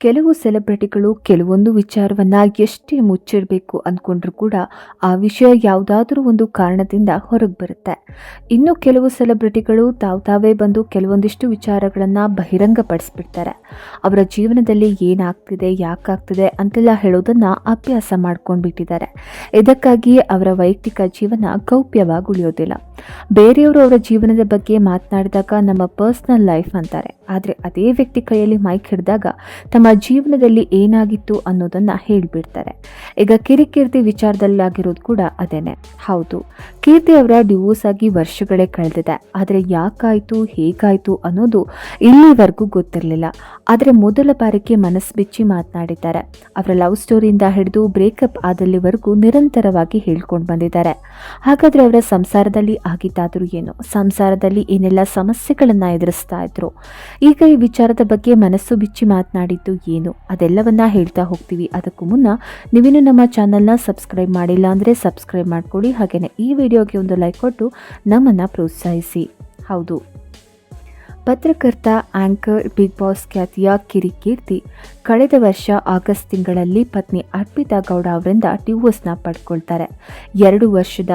ಕೆಲವು ಸೆಲೆಬ್ರಿಟಿಗಳು ಕೆಲವೊಂದು ವಿಚಾರವನ್ನ ಎಷ್ಟೇ ಮುಚ್ಚಿಡಬೇಕು ಅಂದ್ಕೊಂಡ್ರೂ ಕೂಡ ಆ ವಿಷಯ ಯಾವುದಾದ್ರೂ ಒಂದು ಕಾರಣದಿಂದ ಹೊರಗೆ ಬರುತ್ತೆ. ಇನ್ನು ಕೆಲವು ಸೆಲೆಬ್ರಿಟಿಗಳು ತಾವು ತಾವೇ ಬಂದು ಕೆಲವೊಂದಿಷ್ಟು ವಿಚಾರಗಳನ್ನು ಬಹಿರಂಗಪಡಿಸ್ಬಿಡ್ತಾರೆ. ಅವರ ಜೀವನದಲ್ಲಿ ಏನಾಗ್ತಿದೆ, ಯಾಕಾಗ್ತಿದೆ ಅಂತೆಲ್ಲ ಹೇಳೋದನ್ನ ಅಭ್ಯಾಸ ಮಾಡ್ಕೊಂಡ್ಬಿಟ್ಟಿದ್ದಾರೆ. ಇದಕ್ಕಾಗಿ ಅವರ ವೈಯಕ್ತಿಕ ಜೀವನ ಗೌಪ್ಯವಾಗಿ ಉಳಿಯೋದಿಲ್ಲ. ಬೇರೆಯವರು ಅವರ ಜೀವನದ ಬಗ್ಗೆ ಮಾತನಾಡಿದಾಗ ನಮ್ಮ ಪರ್ಸ್ನಲ್ ಲೈಫ್ ಅಂತಾರೆ. ಆದರೆ ಅದೇ ವ್ಯಕ್ತಿ ಕೈಯಲ್ಲಿ ಮೈಕ್ ಹಿಡಿದಾಗ ತಮ್ಮ ಜೀವನದಲ್ಲಿ ಏನಾಗಿತ್ತು ಅನ್ನೋದನ್ನು ಹೇಳಿಬಿಡ್ತಾರೆ. ಈಗ ಕಿರಿಕೀರ್ತಿ ವಿಚಾರದಲ್ಲಾಗಿರೋದು ಕೂಡ ಅದೇನೆ. ಹೌದು, ಕೀರ್ತಿ ಅವರ ಡಿವೋರ್ಸ್ ಆಗಿ ವರ್ಷಗಳೇ ಕಳೆದಿದೆ. ಆದರೆ ಯಾಕಾಯಿತು, ಹೇಗಾಯಿತು ಅನ್ನೋದು ಇಲ್ಲಿವರೆಗೂ ಗೊತ್ತಿರಲಿಲ್ಲ. ಆದರೆ ಮೊದಲ ಬಾರಿಗೆ ಮನಸ್ಸು ಬಿಚ್ಚಿ ಮಾತನಾಡಿದ್ದಾರೆ. ಅವರ ಲವ್ ಸ್ಟೋರಿಯಿಂದ ಹಿಡಿದು ಬ್ರೇಕಪ್ ಆದಲ್ಲಿವರೆಗೂ ನಿರಂತರವಾಗಿ ಹೇಳ್ಕೊಂಡು ಬಂದಿದ್ದಾರೆ. ಹಾಗಾದರೆ ಅವರ ಸಂಸಾರದಲ್ಲಿ ಆಗಿದ್ದಾದರೂ ಏನು. ಸಂಸಾರದಲ್ಲಿ ಏನೆಲ್ಲ ಸಮಸ್ಯೆಗಳನ್ನು ಎದುರಿಸ್ತಾ ಇದ್ರು. ಈಗ ಈ ವಿಚಾರದ ಬಗ್ಗೆ ಮನಸ್ಸು ಬಿಚ್ಚಿ ಮಾತನಾಡಿದ್ದು ಏನು? ಅದೆಲ್ಲವನ್ನ ಹೇಳ್ತಾ ಹೋಗ್ತೀವಿ. ಅದಕ್ಕೂ ಮುನ್ನ ನೀವಿನ್ನು ನಮ್ಮ ಚಾನಲ್ನ ಸಬ್ಸ್ಕ್ರೈಬ್ ಮಾಡಿಲ್ಲ ಅಂದರೆ ಸಬ್ಸ್ಕ್ರೈಬ್ ಮಾಡ್ಕೊಳ್ಳಿ. ಹಾಗೆಯೇ ಈ ವಿಡಿಯೋಗೆ ಒಂದು ಲೈಕ್ ಕೊಟ್ಟು ನಮ್ಮನ್ನು ಪ್ರೋತ್ಸಾಹಿಸಿ. ಹೌದು. ಪತ್ರಕರ್ತ, ಆಂಕರ್, ಬಿಗ್ ಬಾಸ್ ಖ್ಯಾತಿಯ ಕಿರಿಕೀರ್ತಿ ಕಳೆದ ವರ್ಷ ಆಗಸ್ಟ್ ತಿಂಗಳಲ್ಲಿ ಪತ್ನಿ ಅರ್ಪಿತಾ ಗೌಡ ಅವರಿಂದ ಡಿವೋರ್ಸ್ನ ಪಡ್ಕೊಳ್ತಾರೆ. ಎರಡು ವರ್ಷದ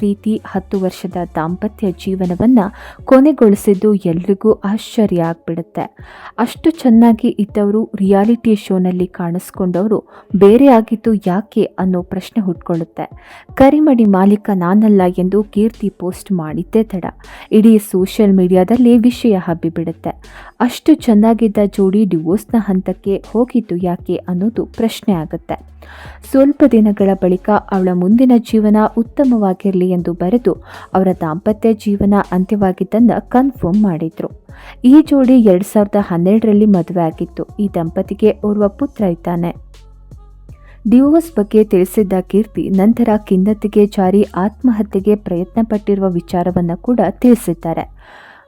ಪ್ರೀತಿ ಹತ್ತು ವರ್ಷದ ದಾಂಪತ್ಯ ಜೀವನವನ್ನು ಕೊನೆಗೊಳಿಸಿದ್ದು ಎಲ್ರಿಗೂ ಆಶ್ಚರ್ಯ ಆಗ್ಬಿಡುತ್ತೆ. ಅಷ್ಟು ಚೆನ್ನಾಗಿ ಇದ್ದವರು ರಿಯಾಲಿಟಿ ಶೋನಲ್ಲಿ ಕಾಣಿಸ್ಕೊಂಡವರು ಬೇರೆ ಆಗಿದ್ದು ಯಾಕೆ ಅನ್ನೋ ಪ್ರಶ್ನೆ ಹುಟ್ಕೊಳ್ಳುತ್ತೆ. ಕರಿಮಡಿ ಮಾಲೀಕ ನಾನಲ್ಲ ಎಂದು ಕೀರ್ತಿ ಪೋಸ್ಟ್ ಮಾಡಿದ್ದೇ ತಡ. ಇಡೀ ಸೋಷಿಯಲ್ ಮೀಡಿಯಾದಲ್ಲಿ ವಿಷಯ ಹಬ್ಬಿಬಿಡುತ್ತೆ. ಅಷ್ಟು ಚೆನ್ನಾಗಿದ್ದ ಜೋಡಿ ಡಿವೋರ್ಸ್ನ ಹಂತಕ್ಕೆ ಹೋಗಿದ್ದು ಯಾಕೆ ಅನ್ನೋದು ಪ್ರಶ್ನೆ ಆಗುತ್ತೆ. ಸ್ವಲ್ಪ ದಿನಗಳ ಬಳಿಕ ಅವಳ ಮುಂದಿನ ಜೀವನ ಉತ್ತಮವಾಗಿರಲಿ ಎಂದು ಬರೆದು ಅವರ ದಾಂಪತ್ಯ ಜೀವನ ಅಂತ್ಯವಾಗಿದ್ದನ್ನು ಕನ್ಫರ್ಮ್ ಮಾಡಿದ್ರು. ಈ ಜೋಡಿ ಎರಡು ಸಾವಿರದ ಹನ್ನೆರಡರಲ್ಲಿ ಮದುವೆ ಆಗಿತ್ತು. ಈ ದಂಪತಿಗೆ ಓರ್ವ ಪುತ್ರ ಇದ್ದಾನೆ. ಡಿವೋರ್ಸ್ ಬಗ್ಗೆ ತಿಳಿಸಿದ್ದ ಕೀರ್ತಿ ನಂತರ ಖಿನ್ನತೆಗೆ ಜಾರಿ ಆತ್ಮಹತ್ಯೆಗೆ ಪ್ರಯತ್ನ ಪಟ್ಟಿರುವ ವಿಚಾರವನ್ನು ಕೂಡ ತಿಳಿಸಿದ್ದಾರೆ.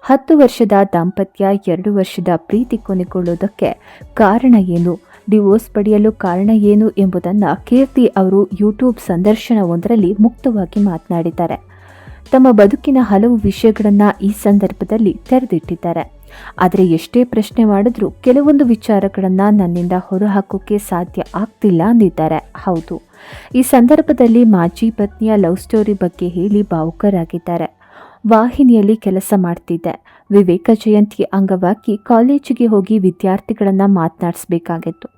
ಹತ್ತು ವರ್ಷದ ದಾಂಪತ್ಯ ಎರಡು ವರ್ಷದ ಪ್ರೀತಿ ಕೊನೆಗೊಳ್ಳುವುದಕ್ಕೆ ಕಾರಣ ಏನು? ಡಿವೋರ್ಸ್ ಪಡೆಯಲು ಕಾರಣ ಏನು ಎಂಬುದನ್ನು ಕೀರ್ತಿ ಅವರು ಯೂಟ್ಯೂಬ್ ಸಂದರ್ಶನವೊಂದರಲ್ಲಿ ಮುಕ್ತವಾಗಿ ಮಾತನಾಡಿದ್ದಾರೆ. ತಮ್ಮ ಬದುಕಿನ ಹಲವು ವಿಷಯಗಳನ್ನು ಈ ಸಂದರ್ಭದಲ್ಲಿ ತೆರೆದಿಟ್ಟಿದ್ದಾರೆ. ಆದರೆ ಎಷ್ಟೇ ಪ್ರಶ್ನೆ ಮಾಡಿದ್ರೂ ಕೆಲವೊಂದು ವಿಚಾರಗಳನ್ನು ನನ್ನಿಂದ ಹೊರಹಾಕೋಕೆ ಸಾಧ್ಯ ಆಗ್ತಿಲ್ಲ ಅಂದಿದ್ದಾರೆ. ಹೌದು. ಈ ಸಂದರ್ಭದಲ್ಲಿ ಮಾಜಿ ಪತ್ನಿಯ ಲವ್ ಸ್ಟೋರಿ ಬಗ್ಗೆ ಹೇಳಿ ಭಾವುಕರಾಗಿದ್ದಾರೆ. ವಾಹಿನಿಯಲ್ಲಿ ಕೆಲಸ ಮಾಡ್ತಿದ್ದೆ. ವಿವೇಕ ಜಯಂತಿ ಅಂಗವಾಗಿ ಕಾಲೇಜಿಗೆ ಹೋಗಿ ವಿದ್ಯಾರ್ಥಿಗಳನ್ನು ಮಾತನಾಡಿಸ್ಬೇಕಾಗಿತ್ತು.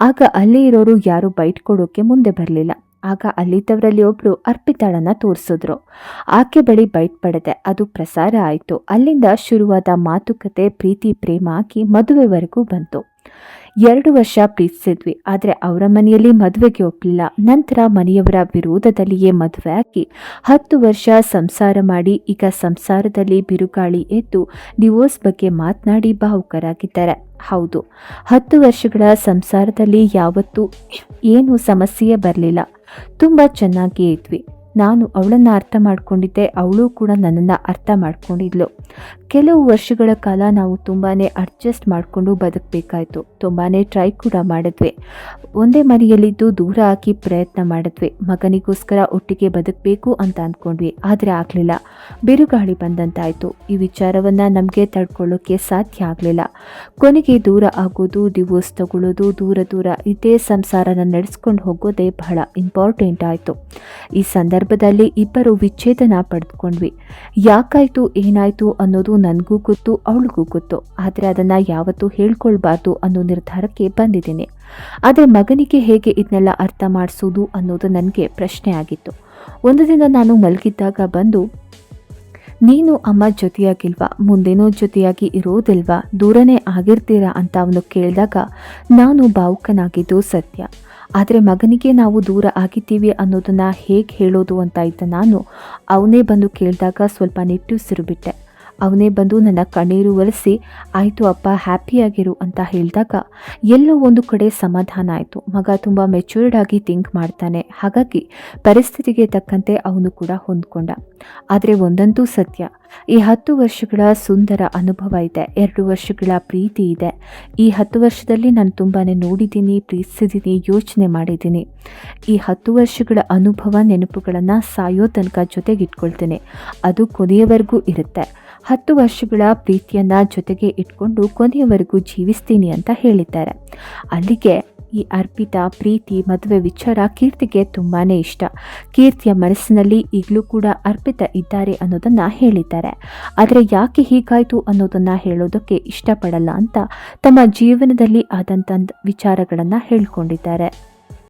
ಆಗ ಅಲ್ಲೇ ಇರೋರು ಯಾರು ಬೈಟ್ ಕೊಡೋಕೆ ಮುಂದೆ ಬರಲಿಲ್ಲ. ಆಗ ಅಲ್ಲಿದ್ದವರಲ್ಲಿ ಒಬ್ಬರು ಅರ್ಪಿತಾಳನ್ನ ತೋರಿಸಿದ್ರು. ಆಕೆ ಬಳಿ ಬೈಟ್ ಪಡೆದೆ. ಅದು ಪ್ರಸಾರ ಆಯಿತು. ಅಲ್ಲಿಂದ ಶುರುವಾದ ಮಾತುಕತೆ, ಪ್ರೀತಿ, ಪ್ರೇಮ ಆಗಿ ಮದುವೆವರೆಗೂ ಬಂತು. ಎರಡು ವರ್ಷ ಪ್ರೀತಿಸಿದ್ವಿ. ಆದರೆ ಅವರ ಮನೆಯಲ್ಲಿ ಮದುವೆಗೆ ಒಪ್ಪಲಿಲ್ಲ ನಂತರ ಮನೆಯವರ ವಿರೋಧದಲ್ಲಿಯೇ ಮದುವೆ ಹಾಕಿ ಹತ್ತು ವರ್ಷ ಸಂಸಾರ ಮಾಡಿ ಈಗ ಸಂಸಾರದಲ್ಲಿ ಬಿರುಗಾಳಿ ಎದ್ದು ಡಿವೋರ್ಸ್ ಬಗ್ಗೆ ಮಾತನಾಡಿ ಭಾವುಕರಾಗಿದ್ದಾರೆ. ಹೌದು, ಹತ್ತು ವರ್ಷಗಳ ಸಂಸಾರದಲ್ಲಿ ಯಾವತ್ತೂ ಏನು ಸಮಸ್ಯೆ ಬರಲಿಲ್ಲ. ತುಂಬ ಚೆನ್ನಾಗಿಯೇ ಇದ್ವಿ. ನಾನು ಅವಳನ್ನು ಅರ್ಥ ಮಾಡಿಕೊಂಡಿದ್ದೆ, ಅವಳು ಕೂಡ ನನ್ನನ್ನು ಅರ್ಥ ಮಾಡ್ಕೊಂಡಿದ್ಲು. ಕೆಲವು ವರ್ಷಗಳ ಕಾಲ ನಾವು ತುಂಬಾ ಅಡ್ಜಸ್ಟ್ ಮಾಡಿಕೊಂಡು ಬದುಕಬೇಕಾಯ್ತು. ತುಂಬಾ ಟ್ರೈ ಕೂಡ ಮಾಡಿದ್ವಿ. ಒಂದೇ ಮನೆಯಲ್ಲಿದ್ದು ದೂರ ಹಾಕಿ ಪ್ರಯತ್ನ ಮಾಡಿದ್ವಿ. ಮಗನಿಗೋಸ್ಕರ ಒಟ್ಟಿಗೆ ಬದುಕಬೇಕು ಅಂತ ಅಂದ್ಕೊಂಡ್ವಿ ಆದರೆ ಆಗಲಿಲ್ಲ. ಬಿರುಗಾಳಿ ಬಂದಂತಾಯಿತು. ಈ ವಿಚಾರವನ್ನು ನಮಗೆ ತಡ್ಕೊಳ್ಳೋಕ್ಕೆ ಸಾಧ್ಯ ಆಗಲಿಲ್ಲ. ಕೊನೆಗೆ ದೂರ ಆಗೋದು ಡಿವೋರ್ಸ್ ತಗೊಳ್ಳೋದು, ದೂರ ದೂರ ಇದೇ ಸಂಸಾರನ ನಡೆಸ್ಕೊಂಡು ಹೋಗೋದೇ ಬಹಳ ಇಂಪಾರ್ಟೆಂಟ್ ಆಯಿತು. ಈ ಸಂದರ್ಭದಲ್ಲಿ ಇಬ್ಬರು ವಿಚ್ಛೇದನ ಪಡೆದುಕೊಂಡ್ವಿ. ಯಾಕಾಯಿತು, ಏನಾಯಿತು ಅನ್ನೋದು ನನಗೂ ಗೊತ್ತು, ಅವಳಿಗೂ ಗೊತ್ತು. ಆದರೆ ಅದನ್ನು ಯಾವತ್ತೂ ಹೇಳ್ಕೊಳ್ಬಾರ್ದು ಅನ್ನೋ ನಿರ್ಧಾರಕ್ಕೆ ಬಂದಿದ್ದೀನಿ. ಆದರೆ ಮಗನಿಗೆ ಹೇಗೆ ಇದನ್ನೆಲ್ಲ ಅರ್ಥ ಮಾಡಿಸೋದು ಅನ್ನೋದು ನನಗೆ ಪ್ರಶ್ನೆ ಆಗಿತ್ತು. ಒಂದು ದಿನ ನಾನು ಮಲಗಿದ್ದಾಗ ಬಂದು, ನೀನು ಅಮ್ಮ ಜೊತೆಯಾಗಿಲ್ವಾ? ಮುಂದೇನೋ ಜೊತೆಯಾಗಿ ಇರೋದಿಲ್ವಾ? ದೂರನೇ ಆಗಿರ್ತೀರಾ? ಅಂತ ಅವನು ಕೇಳಿದಾಗ, ನಾನು ಭಾವುಕನಾಗಿದ್ದು ಸತ್ಯ. ಆದರೆ ಮಗನಿಗೆ ನಾವು ದೂರ ಆಗಿದ್ದೀವಿ ಅನ್ನೋದನ್ನು ಹೇಗೆ ಹೇಳೋದು ಅಂತ ಇದ್ದ ನಾನು? ಅವನೇ ಬಂದು ಕೇಳಿದಾಗ ಸ್ವಲ್ಪ ನಿಟ್ಟುಸಿರು ಬಿಟ್ಟೆ. ಅವನೇ ಬಂದು ನನ್ನ ಕಣ್ಣೀರು ಒರೆಸಿ, ಆಯಿತು ಅಪ್ಪ, ಹ್ಯಾಪಿಯಾಗಿರು, ಅಂತ ಹೇಳಿದಾಗ ಎಲ್ಲೋ ಒಂದು ಕಡೆ ಸಮಾಧಾನ ಆಯಿತು. ಮಗ ತುಂಬ ಮೆಚ್ಯೂರ್ಡ್ ಆಗಿ ಥಿಂಕ್ ಮಾಡ್ತಾನೆ. ಹಾಗಾಗಿ ಪರಿಸ್ಥಿತಿಗೆ ತಕ್ಕಂತೆ ಅವನು ಕೂಡ ಹೊಂದ್ಕೊಂಡ. ಆದರೆ ಒಂದಂತೂ ಸತ್ಯ, ಈ ಹತ್ತು ವರ್ಷಗಳ ಸುಂದರ ಅನುಭವ ಇದೆ, ಎರಡು ವರ್ಷಗಳ ಪ್ರೀತಿ ಇದೆ. ಈ ಹತ್ತು ವರ್ಷದಲ್ಲಿ ನಾನು ತುಂಬಾ ನೋಡಿದ್ದೀನಿ, ಪ್ರೀತಿಸಿದ್ದೀನಿ, ಯೋಚನೆ ಮಾಡಿದ್ದೀನಿ. ಈ ಹತ್ತು ವರ್ಷಗಳ ಅನುಭವ ನೆನಪುಗಳನ್ನು ಸಾಯೋ ತನಕ ಜೊತೆಗಿಟ್ಕೊಳ್ತೇನೆ. ಅದು ಕೊನೆಯವರೆಗೂ ಇರುತ್ತೆ. ಹತ್ತು ವರ್ಷಗಳ ಪ್ರೀತಿಯನ್ನು ಜೊತೆಗೆ ಇಟ್ಕೊಂಡು ಕೊನೆಯವರೆಗೂ ಜೀವಿಸ್ತೀನಿ ಅಂತ ಹೇಳಿದ್ದಾರೆ. ಅಲ್ಲಿಗೆ ಈ ಅರ್ಪಿತ ಪ್ರೀತಿ, ಮದುವೆ ವಿಚಾರ ಕೀರ್ತಿಗೆ ತುಂಬಾ ಇಷ್ಟ. ಕೀರ್ತಿಯ ಮನಸ್ಸಿನಲ್ಲಿ ಈಗಲೂ ಕೂಡ ಅರ್ಪಿತ ಇದ್ದಾರೆ ಅನ್ನೋದನ್ನು ಹೇಳಿದ್ದಾರೆ. ಆದರೆ ಯಾಕೆ ಹೀಗಾಯಿತು ಅನ್ನೋದನ್ನು ಹೇಳೋದಕ್ಕೆ ಇಷ್ಟಪಡಲ್ಲ ಅಂತ ತಮ್ಮ ಜೀವನದಲ್ಲಿ ಆದಂಥ ವಿಚಾರಗಳನ್ನು ಹೇಳ್ಕೊಂಡಿದ್ದಾರೆ.